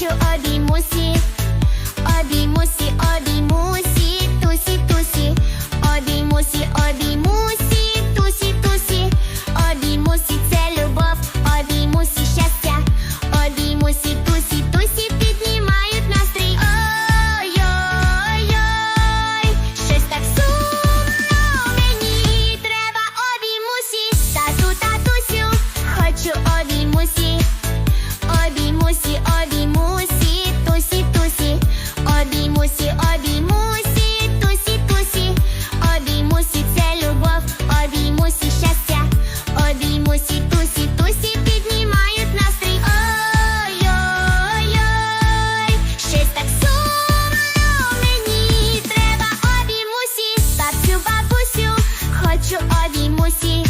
хочу обіймусі, всіх, обійму тусі, тусі, обійму всі, тусі, тусі, обійму це любов, обіймусі щастя, обійму тусі, тусі, піднімають настрій. Ой-ой-ой, щось так сумно мені. Треба, обійму всі, тату, татусю, хочу обійму. тусі, тусі, тусі, обіймусі, це любов, обіймусі щастя, обіймусі, тусі, тусі піднімають настрій. Щось так сумно мені треба обіймусі, бабцю, бабусю, хочу обіймусі.